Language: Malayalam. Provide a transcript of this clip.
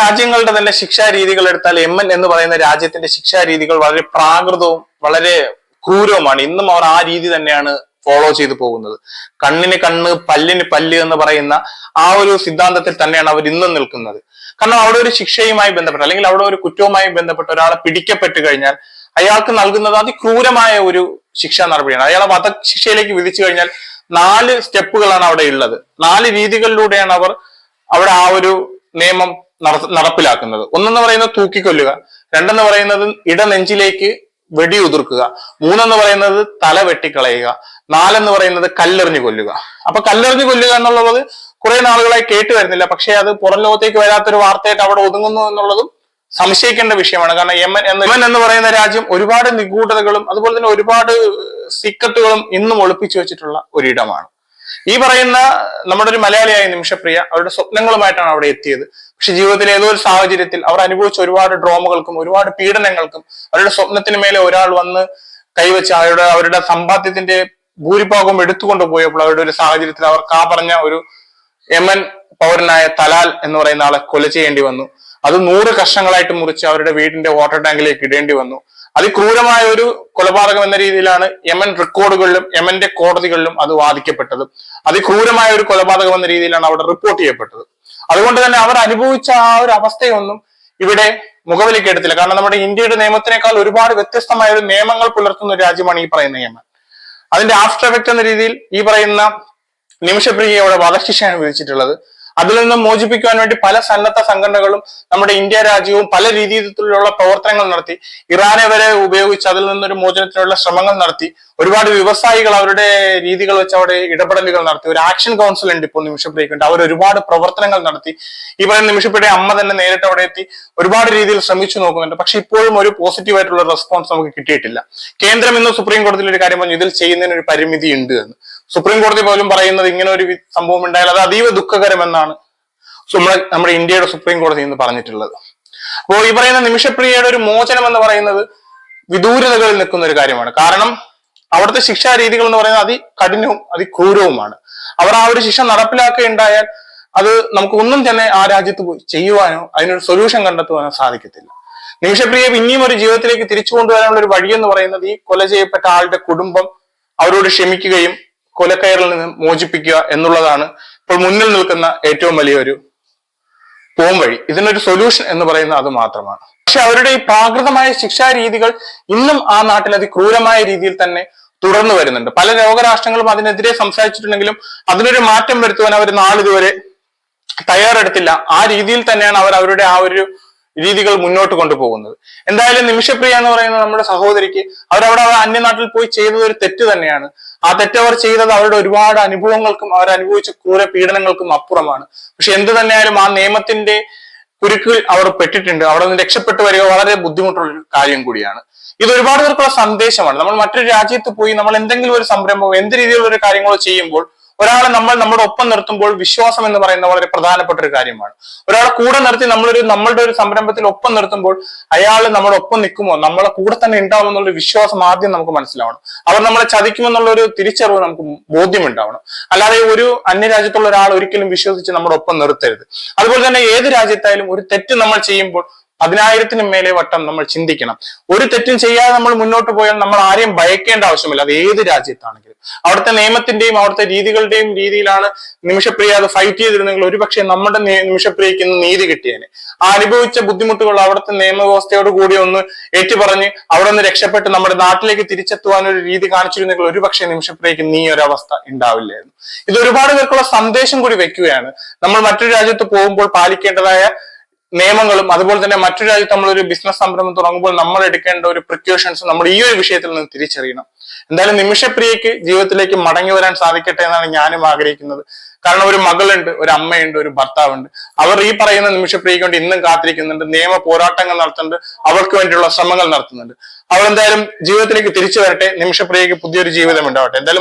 രാജ്യങ്ങളുടെ തന്നെ ശിക്ഷാ രീതികൾ എടുത്താൽ യമൻ എന്ന് പറയുന്ന രാജ്യത്തിന്റെ ശിക്ഷാ രീതികൾ വളരെ പ്രാകൃതവും വളരെ ക്രൂരവുമാണ്. ഇന്നും അവർ ആ രീതി തന്നെയാണ് ഫോളോ ചെയ്തു പോകുന്നത്. കണ്ണിന് കണ്ണ് പല്ലിന് പല്ല് എന്ന് പറയുന്ന ആ ഒരു സിദ്ധാന്തത്തിൽ തന്നെയാണ് അവർ ഇന്നും നിൽക്കുന്നത്. കാരണം അവിടെ ഒരു ശിക്ഷയുമായി ബന്ധപ്പെട്ട് അല്ലെങ്കിൽ അവിടെ ഒരു കുറ്റവുമായി ബന്ധപ്പെട്ട് ഒരാളെ പിടിക്കപ്പെട്ട് കഴിഞ്ഞാൽ അയാൾക്ക് നൽകുന്നത് അതിക്രൂരമായ ഒരു ശിക്ഷാ നടപടിയാണ്. അയാളെ വധശിക്ഷയിലേക്ക് വിധിച്ചു കഴിഞ്ഞാൽ നാല് സ്റ്റെപ്പുകളാണ് അവിടെ ഉള്ളത്. നാല് രീതികളിലൂടെയാണ് അവർ അവിടെ ആ ഒരു നിയമം നടപ്പിലാക്കുന്നത്. ഒന്നെന്ന് പറയുന്നത് തൂക്കിക്കൊല്ലുക. രണ്ടെന്ന് പറയുന്നത് ഇടനെഞ്ചിലേക്ക് വെടിയുതിർക്കുക. മൂന്നെന്ന് പറയുന്നത് തല വെട്ടിക്കളയുക. നാലെന്ന് പറയുന്നത് കല്ലെറിഞ്ഞു കൊല്ലുക. അപ്പൊ കല്ലെറിഞ്ഞു കൊല്ലുക എന്നുള്ളത് കുറെ നാളുകളായി കേട്ട് വരുന്നില്ല. പക്ഷെ അത് പുറം ലോകത്തേക്ക് വരാത്തൊരു വാർത്തയായിട്ട് അവിടെ ഒതുങ്ങുന്നു എന്നുള്ളതും സംശയിക്കേണ്ട വിഷയമാണ്. കാരണം യമൻ എന്ന് യമൻ എന്ന് പറയുന്ന രാജ്യം ഒരുപാട് നിഗൂഢതകളും അതുപോലെ തന്നെ ഒരുപാട് സിക്കത്തുകളും ഇന്നും ഒളിപ്പിച്ചു വെച്ചിട്ടുള്ള ഒരിടമാണ്. ഈ പറയുന്ന നമ്മുടെ ഒരു മലയാളിയായ നിമിഷപ്രിയ അവരുടെ സ്വപ്നങ്ങളുമായിട്ടാണ് അവിടെ എത്തിയത്. പക്ഷെ ജീവിതത്തിലെ ഏതോ ഒരു സാഹചര്യത്തിൽ അവർ അനുഭവിച്ച ഒരുപാട് ഡ്രോമകൾക്കും ഒരുപാട് പീഡനങ്ങൾക്കും അവരുടെ സ്വപ്നത്തിന് മേലെ ഒരാൾ വന്ന് കൈവച്ച് അവരുടെ അവരുടെ സമ്പാദ്യത്തിന്റെ ഭൂരിഭാഗവും എടുത്തുകൊണ്ട് പോയപ്പോൾ അവരുടെ ഒരു സാഹചര്യത്തിൽ അവർ കാ പറഞ്ഞ ഒരു യമൻ പൗരനായ തലാൽ എന്ന് പറയുന്ന ആളെ കൊല ചെയ്യേണ്ടി വന്നു. അത് നൂറ് കഷ്ണങ്ങളായിട്ട് മുറിച്ച് അവരുടെ വീടിന്റെ വാട്ടർ ടാങ്കിലേക്ക് ഇടേണ്ടി വന്നു. അതിക്രൂരമായ ഒരു കൊലപാതകം എന്ന രീതിയിലാണ് യമൻ റെക്കോർഡുകളിലും യമന്റെ കോടതികളിലും അത് വാദിക്കപ്പെട്ടത്. അതിക്രൂരമായ ഒരു കൊലപാതകം എന്ന രീതിയിലാണ് അവിടെ റിപ്പോർട്ട് ചെയ്യപ്പെട്ടത്. അതുകൊണ്ട് തന്നെ അവർ അനുഭവിച്ച ആ ഒരു അവസ്ഥയൊന്നും ഇവിടെ മുഖവിലേക്ക് എടുത്തില്ല. കാരണം നമ്മുടെ ഇന്ത്യയുടെ നിയമത്തിനേക്കാൾ ഒരുപാട് വ്യത്യസ്തമായ ഒരു നിയമങ്ങൾ പുലർത്തുന്ന ഒരു രാജ്യമാണ് ഈ പറയുന്ന യമൻ. അതിന്റെ ആഫ്റ്റർ എഫക്ട് എന്ന രീതിയിൽ ഈ പറയുന്ന നിമിഷപ്രിയയോടെ വധശിക്ഷയാണ് വിധിച്ചിട്ടുള്ളത്. അതിൽ നിന്നും മോചിപ്പിക്കുവാൻ വേണ്ടി പല സന്നദ്ധ സംഘടനകളും നമ്മുടെ ഇന്ത്യ രാജ്യവും പല രീതിയിലുള്ള പ്രവർത്തനങ്ങൾ നടത്തി. ഇറാനെ വരെ ഉപയോഗിച്ച് അതിൽ നിന്നൊരു മോചനത്തിനുള്ള ശ്രമങ്ങൾ നടത്തി. ഒരുപാട് വ്യവസായികൾ അവരുടെ രീതികൾ വെച്ച് അവിടെ ഇടപെടലുകൾ നടത്തി. ഒരു ആക്ഷൻ കൗൺസിൽ ഉണ്ട് ഇപ്പോൾ നിമിഷപ്രിയക്ക് ഉണ്ട് അവർ ഒരുപാട് പ്രവർത്തനങ്ങൾ നടത്തി. ഈ പറയുന്ന നിമിഷപ്രിയുടെ അമ്മ തന്നെ നേരിട്ട് അവിടെ എത്തി ഒരുപാട് രീതിയിൽ ശ്രമിച്ചു നോക്കുന്നുണ്ട്. പക്ഷെ ഇപ്പോഴും ഒരു പോസിറ്റീവ് ആയിട്ടുള്ള റെസ്പോൺസ് നമുക്ക് കിട്ടിയിട്ടില്ല. കേന്ദ്രം ഇന്ന് സുപ്രീം കോടതിയിൽ ഒരു കാര്യം പറഞ്ഞു ഇതിൽ ചെയ്യുന്നതിന് ഒരു പരിമിതി ഉണ്ട് എന്ന്. സുപ്രീം കോടതി പോലും പറയുന്നത് ഇങ്ങനെ ഒരു സംഭവം ഉണ്ടായാൽ അത് അതീവ ദുഃഖകരമെന്നാണ് നമ്മുടെ നമ്മുടെ ഇന്ത്യയുടെ സുപ്രീം കോടതി ഇന്ന് പറഞ്ഞിട്ടുള്ളത്. അപ്പോൾ ഈ പറയുന്ന നിമിഷപ്രിയയുടെ ഒരു മോചനം എന്ന് പറയുന്നത് വിദൂരതകളിൽ നിൽക്കുന്ന ഒരു കാര്യമാണ്. കാരണം അവിടുത്തെ ശിക്ഷാ രീതികൾ എന്ന് പറയുന്നത് അതികഠിനവും അതിക്രൂരവുമാണ്. അവർ ആ ഒരു ശിക്ഷ നടപ്പിലാക്കുകയുണ്ടായാൽ അത് നമുക്ക് ഒന്നും തന്നെ ആ രാജ്യത്ത് പോയി ചെയ്യുവാനോ അതിനൊരു സൊല്യൂഷൻ കണ്ടെത്തുവാനോ സാധിക്കത്തില്ല. നിമിഷപ്രിയ പിന്നെയും ഒരു ജീവിതത്തിലേക്ക് തിരിച്ചു കൊണ്ടുവരാനുള്ള ഒരു വഴി എന്ന് പറയുന്നത് ഈ കൊല ചെയ്യപ്പെട്ട ആളുടെ കുടുംബം അവരോട് ക്ഷമിക്കുകയും കൊലക്കയറിൽ നിന്ന് മോചിപ്പിക്കുക എന്നുള്ളതാണ് ഇപ്പോൾ മുന്നിൽ നിൽക്കുന്ന ഏറ്റവും വലിയൊരു പോംവഴി ഇതിനൊരു സൊല്യൂഷൻ എന്ന് പറയുന്നത് അത് മാത്രമാണ്. പക്ഷെ അവരുടെ ഈ പ്രാകൃതമായ ശിക്ഷാ രീതികൾ ഇന്നും ആ നാട്ടിൽ അതിക്രൂരമായ രീതിയിൽ തന്നെ തുടർന്നു വരുന്നുണ്ട്. പല ലോകരാഷ്ട്രങ്ങളും അതിനെതിരെ സംസാരിച്ചിട്ടുണ്ടെങ്കിലും അതിനൊരു മാറ്റം വരുത്തുവാൻ അവർ നാളിതുവരെ തയ്യാറെടുത്തില്ല. ആ രീതിയിൽ തന്നെയാണ് അവർ അവരുടെ ആ ഒരു രീതികൾ മുന്നോട്ട് കൊണ്ടുപോകുന്നത്. എന്തായാലും നിമിഷപ്രിയ എന്ന് പറയുന്ന നമ്മുടെ സഹോദരിക്ക് അവരവിടെ അവർ അന്യനാട്ടിൽ പോയി ചെയ്തത് ഒരു തെറ്റ് തന്നെയാണ്. ആ തെറ്റ് അവർ ചെയ്തത് അവരുടെ ഒരുപാട് അനുഭവങ്ങൾക്കും അവർ അനുഭവിച്ച ക്രൂര പീഡനങ്ങൾക്കും അപ്പുറമാണ്. പക്ഷെ എന്ത് തന്നെയായാലും ആ നിയമത്തിന്റെ കുരുക്കിൽ അവർ പെട്ടിട്ടുണ്ട്. അവിടെ നിന്ന് രക്ഷപ്പെട്ടു വരിക വളരെ ബുദ്ധിമുട്ടുള്ള ഒരു കാര്യം കൂടിയാണ്. ഇത് ഒരുപാട് പേർക്കുള്ള സന്ദേശമാണ്. നമ്മൾ മറ്റൊരു രാജ്യത്ത് പോയി നമ്മൾ എന്തെങ്കിലും ഒരു സംരംഭം എന്ത് രീതിയിലുള്ള ഒരു കാര്യങ്ങളോ ചെയ്യുമ്പോൾ ഒരാളെ നമ്മൾ നമ്മുടെ ഒപ്പം നിർത്തുമ്പോൾ വിശ്വാസം എന്ന് പറയുന്ന വളരെ പ്രധാനപ്പെട്ട ഒരു കാര്യമാണ്. ഒരാളെ കൂടെ നിർത്തി നമ്മളൊരു നമ്മളുടെ ഒരു സംരംഭത്തിൽ ഒപ്പം നിർത്തുമ്പോൾ അയാൾ നമ്മുടെ ഒപ്പം നിൽക്കുമോ? നമ്മളെ കൂടെ തന്നെ ഉണ്ടാവും എന്നുള്ള വിശ്വാസം ആദ്യം നമുക്ക് മനസ്സിലാവണം. അവർ നമ്മളെ ചതിക്കുമെന്നുള്ള ഒരു തിരിച്ചറിവ് നമുക്ക് ബോധ്യമുണ്ടാവണം. അല്ലാതെ ഒരു അന്യരാജ്യത്തുള്ള ഒരാൾ ഒരിക്കലും വിശ്വസിച്ച് നമ്മുടെ ഒപ്പം നിർത്തരുത്. അതുപോലെ തന്നെ ഏത് രാജ്യത്തായാലും ഒരു തെറ്റ് നമ്മൾ ചെയ്യുമ്പോൾ പതിനായിരത്തിനും മേലെ വട്ടം നമ്മൾ ചിന്തിക്കണം. ഒരു തെറ്റും ചെയ്യാതെ നമ്മൾ മുന്നോട്ട് പോയാൽ നമ്മൾ ആരെയും ഭയക്കേണ്ട ആവശ്യമില്ല. അത് ഏത് രാജ്യത്താണെങ്കിലും. അവിടുത്തെ നിയമത്തിന്റെയും അവിടുത്തെ രീതികളുടെയും രീതിയിലാണ് നിമിഷപ്രിയ അത് ഫൈറ്റ് ചെയ്തിരുന്നെങ്കിൽ ഒരുപക്ഷെ നമ്മുടെ നിമിഷപ്രിയക്ക് ഇന്ന് നീതി കിട്ടിയേനെ. ആ അനുഭവിച്ച ബുദ്ധിമുട്ടുകൾ അവിടുത്തെ നിയമവ്യവസ്ഥയോട് കൂടി ഒന്ന് ഏറ്റുപറഞ്ഞ് അവിടെ നിന്ന് രക്ഷപ്പെട്ട് നമ്മുടെ നാട്ടിലേക്ക് തിരിച്ചെത്തുവാൻ ഒരു രീതി കാണിച്ചിരുന്നെങ്കിൽ ഒരുപക്ഷെ നിമിഷപ്രിയക്ക് നീ ഒരവസ്ഥ ഉണ്ടാവില്ലായിരുന്നു. ഇത് ഒരുപാട് പേർക്കുള്ള സന്ദേശം കൂടി വെക്കുകയാണ്. നമ്മൾ മറ്റൊരു രാജ്യത്ത് പോകുമ്പോൾ പാലിക്കേണ്ടതായ നിയമങ്ങളും അതുപോലെ തന്നെ മറ്റു രാജ്യത്ത് നമ്മൾ ഒരു ബിസിനസ് സംരംഭം തുടങ്ങുമ്പോൾ നമ്മൾ എടുക്കേണ്ട ഒരു പ്രിക്കോഷൻസ് നമ്മൾ ഈ ഒരു വിഷയത്തിൽ നിന്ന് തിരിച്ചറിയണം. എന്തായാലും നിമിഷപ്രിയക്ക് ജീവിതത്തിലേക്ക് മടങ്ങി വരാൻ സാധിക്കട്ടെ എന്നാണ് ഞാനും ആഗ്രഹിക്കുന്നത്. കാരണം ഒരു മകളുണ്ട് ഒരു അമ്മയുണ്ട് ഒരു ഭർത്താവുണ്ട്. അവർ ഈ പറയുന്ന നിമിഷപ്രിയക്ക് വേണ്ടി ഇന്നും കാത്തിരിക്കുന്നുണ്ട് നിയമ പോരാട്ടങ്ങൾ നടത്തുന്നുണ്ട് അവർക്ക് വേണ്ടിയുള്ള ശ്രമങ്ങൾ നടത്തുന്നുണ്ട്. അവർ എന്തായാലും ജീവിതത്തിലേക്ക് തിരിച്ചു വരട്ടെ നിമിഷപ്രിയക്ക് പുതിയൊരു ജീവിതം ഉണ്ടാവട്ടെ. എന്തായാലും